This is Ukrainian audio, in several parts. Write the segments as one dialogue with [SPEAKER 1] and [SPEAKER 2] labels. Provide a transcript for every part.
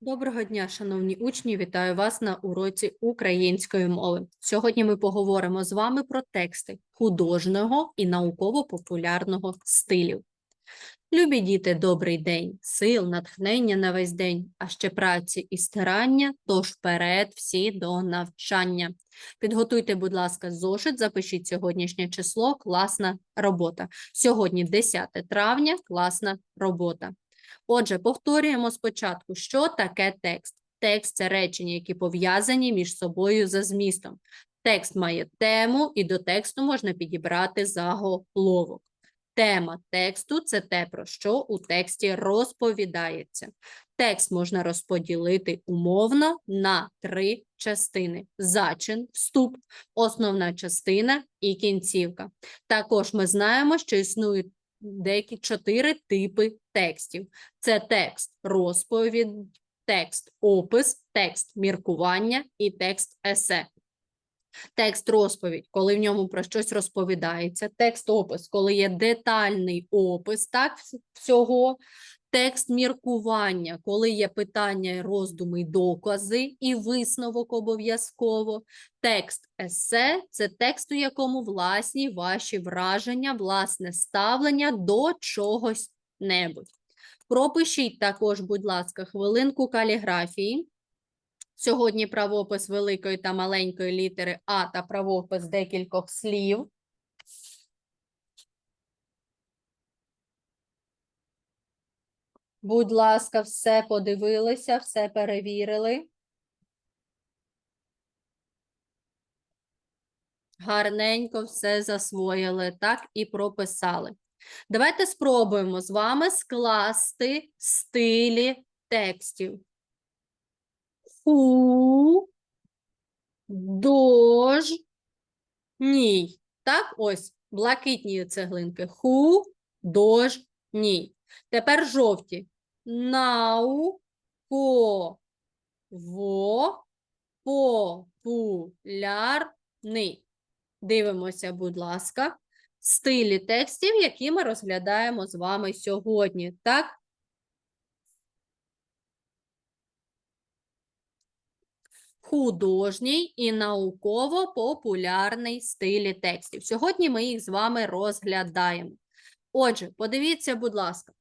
[SPEAKER 1] Доброго дня, шановні учні! Вітаю вас на уроці української мови. Сьогодні ми поговоримо з вами про тексти художнього і науково-популярного стилів. Любі діти, добрий день, сил, натхнення на весь день, а ще праці і старання, тож вперед всі до навчання. Підготуйте, будь ласка, зошит, запишіть сьогоднішнє число, класна робота. Сьогодні 10 травня, класна робота. Отже, повторюємо спочатку, що таке текст. Текст це речення, які пов'язані між собою за змістом. Текст має тему, і до тексту можна підібрати заголовок. Тема тексту це те, про що у тексті розповідається. Текст можна розподілити умовно на три частини: зачин, вступ, основна частина і кінцівка. Також ми знаємо, що існують деякі чотири типи текстів. Це текст розповідь, текст опис, текст міркування і текст есе. Текст розповідь, коли в ньому про щось розповідається, текст опис, коли є детальний опис так, всього, текст міркування, коли є питання, роздуми, й докази і висновок обов'язково. Текст есе це текст, у якому власні ваші враження, власне ставлення до чогось небудь. Пропишіть також, будь ласка, хвилинку каліграфії. Сьогодні правопис великої та маленької літери А та правопис декількох слів. Будь ласка, все подивилися, все перевірили. Гарненько все засвоїли, так і прописали. Давайте спробуємо з вами скласти стилі текстів. Ху, дож, ній. Так, ось блакитні цеглинки. Ху, дож, ній. Тепер жовті. Нау, ко, во, популярний. Дивимося, будь ласка, стилі текстів, які ми розглядаємо з вами сьогодні. Так? Художній і науково-популярний стилі текстів. Сьогодні ми їх з вами розглядаємо. Отже, подивіться, будь ласка.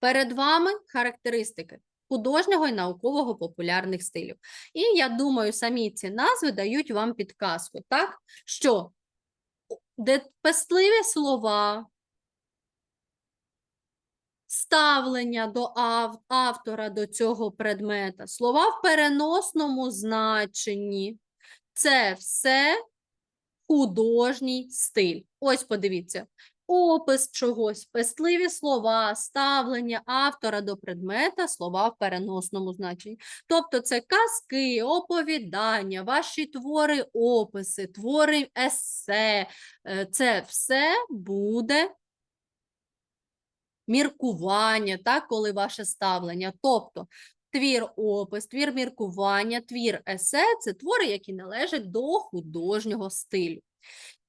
[SPEAKER 1] Перед вами характеристики художнього і наукового популярних стилів. І я думаю, самі ці назви дають вам підказку, так? Що пестливі слова, ставлення до ав- автора до цього предмета, слова в переносному значенні. Це все художній стиль. Ось подивіться. Опис чогось, пестливі слова, ставлення автора до предмета, слова в переносному значенні. Тобто це казки, оповідання, ваші твори, описи, твори есе. Е, Це все буде міркування, так, коли ваше ставлення. Тобто твір опис, твір міркування, твір есе це твори, які належать до художнього стилю.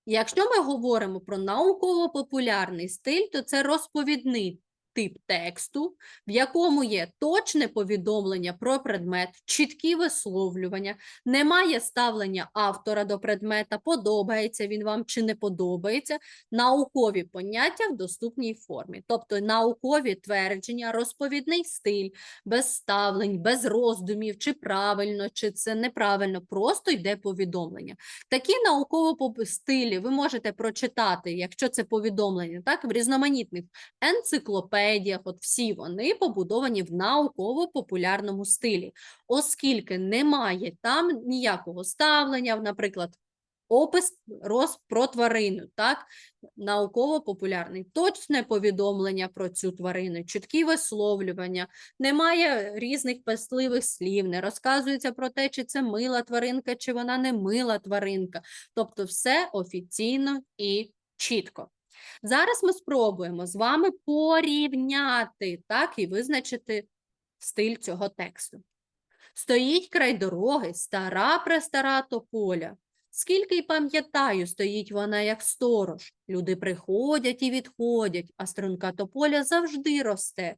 [SPEAKER 1] Якщо ми говоримо про науково-популярний стиль, то це розповідний тип тексту, в якому є точне повідомлення про предмет, чіткі висловлювання, немає ставлення автора до предмета, подобається він вам чи не подобається, наукові поняття в доступній формі, тобто наукові твердження, розповідний стиль, без ставлень, без роздумів, чи правильно, чи це неправильно, просто йде повідомлення. Такі науково стилі ви можете прочитати, якщо це повідомлення, так, в різноманітних енциклопедіях, от всі вони побудовані в науково-популярному стилі, оскільки немає там ніякого ставлення, наприклад, опис роз про тварину, так, науково-популярний, точне повідомлення про цю тварину, чіткі висловлювання, немає різних пестливих слів, не розказується про те, чи це мила тваринка, чи вона не мила тваринка. Тобто все офіційно і чітко. Зараз ми спробуємо з вами порівняти так, і визначити стиль цього тексту. Стоїть край дороги стара престара тополя. Скільки й пам'ятаю, стоїть вона як сторож. Люди приходять і відходять, а струнка тополя завжди росте.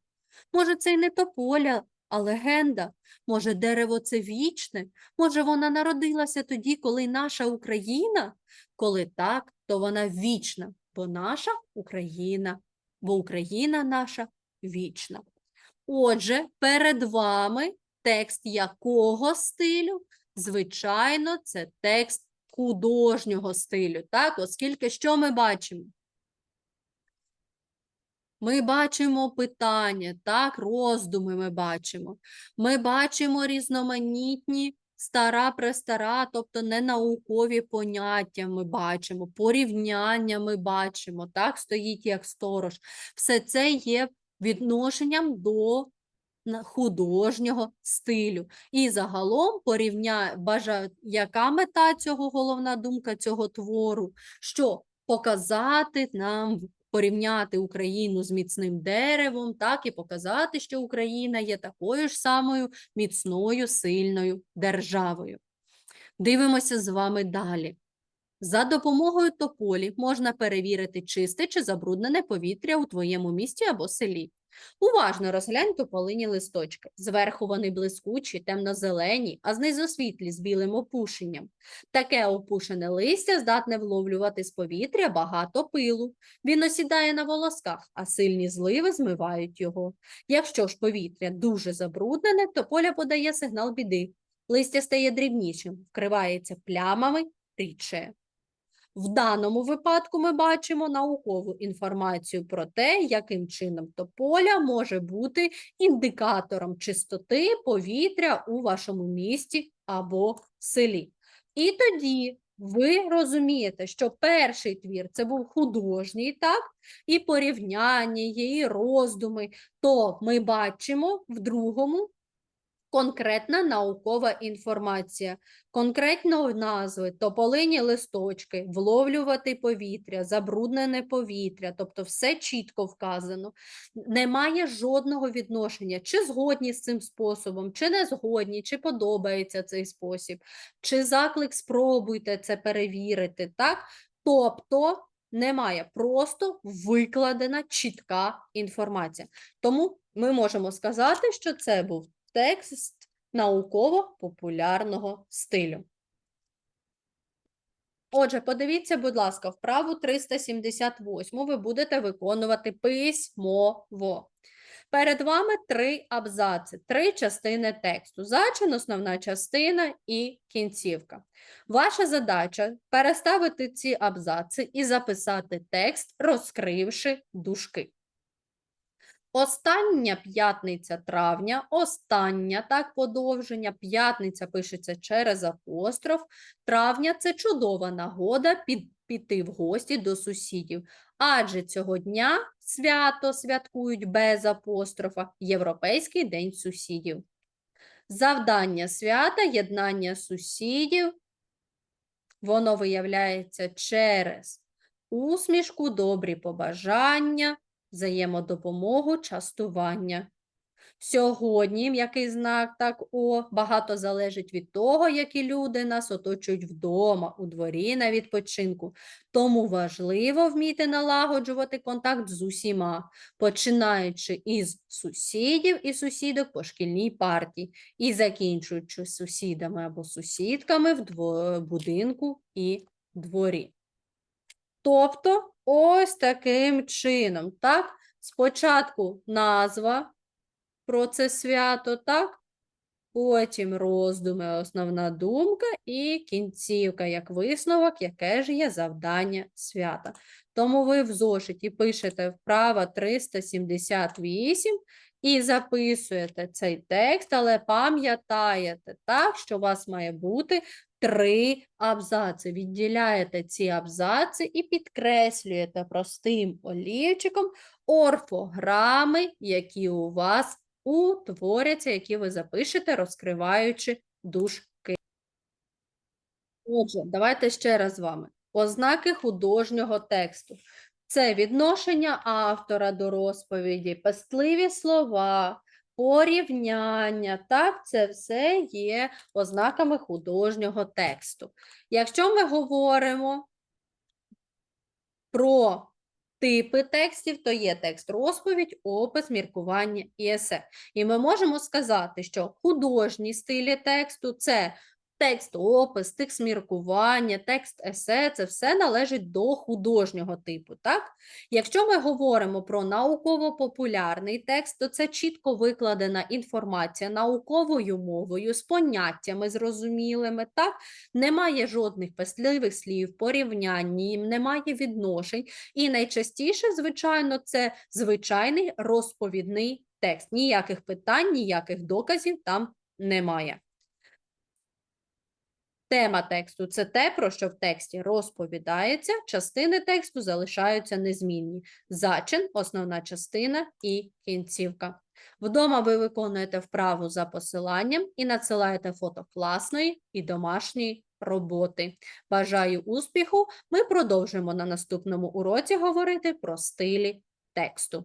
[SPEAKER 1] Може, це й не тополя, а легенда? Може, дерево це вічне? Може, вона народилася тоді, коли наша Україна? Коли так, то вона вічна, бо наша Україна, бо Україна наша вічна. Отже, перед вами текст якого стилю? Звичайно, це текст художнього стилю, так? Оскільки що ми бачимо? Ми бачимо питання, так, роздуми ми бачимо. Ми бачимо різноманітні стара престара, тобто ненаукові поняття ми бачимо, порівняння ми бачимо, так, стоїть як сторож. Все це є відношенням до художнього стилю. І загалом порівня... бажа... яка мета цього, головна думка цього твору? Що показати нам, порівняти Україну з міцним деревом, так, і показати, що Україна є такою ж самою міцною, сильною державою. Дивимося з вами далі. За допомогою тополі можна перевірити чисте чи забруднене повітря у твоєму місті або селі. Уважно розглянь тополині листочки. Зверху вони блискучі, темно-зелені, а знизу світлі з білим опушенням. Таке опушене листя здатне вловлювати з повітря багато пилу. Він осідає на волосках, а сильні зливи змивають його. Якщо ж повітря дуже забруднене, то поля подає сигнал біди. Листя стає дрібнішим, вкривається плямами, рідше. В даному випадку ми бачимо наукову інформацію про те, яким чином тополя може бути індикатором чистоти повітря у вашому місті або селі. І тоді ви розумієте, що перший твір це був художній, так, і порівняння, і роздуми, то ми бачимо в другому конкретна наукова інформація, конкретно назви, тополині листочки, вловлювати повітря, забруднене повітря, тобто все чітко вказано. Немає жодного відношення, чи згодні з цим способом, чи не згодні, чи подобається цей спосіб, чи заклик спробуйте це перевірити, так? Тобто немає, просто викладена чітка інформація. Тому ми можемо сказати, що це був текст науково-популярного стилю. Отже, подивіться, будь ласка, вправу 378 ви будете виконувати письмово. Перед вами три абзаци, три частини тексту. Зачин, основна частина і кінцівка. Ваша задача переставити ці абзаци і записати текст, розкривши дужки. Остання п'ятниця травня, остання так подовження, п'ятниця пишеться через апостроф. Травня це чудова нагода під, піти в гості до сусідів, адже цього дня свято святкують без апострофа Європейський день сусідів. Завдання свята єднання сусідів. Воно виявляється через усмішку, добрі побажання, взаємодопомогу, частування. Сьогодні м'який знак так О багато залежить від того, які люди нас оточують вдома, у дворі на відпочинку. Тому важливо вміти налагоджувати контакт з усіма, починаючи із сусідів і сусідок по шкільній партії і закінчуючи сусідами або сусідками в будинку і дворі. Тобто, ось таким чином, так? Спочатку назва про це свято, так? Потім роздуми, основна думка і кінцівка, як висновок, яке ж є завдання свята. Тому ви в зошиті пишете вправа 378 і записуєте цей текст, але пам'ятаєте, так, що у вас має бути три абзаци. Відділяєте ці абзаци і підкреслюєте простим олівчиком орфограми, які у вас утворяться, які ви запишете, розкриваючи дужки. Отже, давайте ще раз з вами. Ознаки художнього тексту. Це відношення автора до розповіді, пестливі слова, порівняння. Так, це все є ознаками художнього тексту. Якщо ми говоримо про Типи текстів то є текст розповідь, опис, міркування і есе. І ми можемо сказати, що художні стилі тексту це текст опис, текст міркування, текст есе це все належить до художнього типу. Так? Якщо ми говоримо про науково-популярний текст, то це чітко викладена інформація науковою мовою, з поняттями зрозумілими. Так? Немає жодних пасливих слів, порівнянь, ні, немає відношень. І найчастіше, звичайно, це звичайний розповідний текст. Ніяких питань, ніяких доказів там немає. Тема тексту це те, про що в тексті розповідається, частини тексту залишаються незмінні. Зачин, основна частина і кінцівка. Вдома ви виконуєте вправу за посиланням і надсилаєте фото власної і домашньої роботи. Бажаю успіху! Ми продовжимо на наступному уроці говорити про стилі тексту.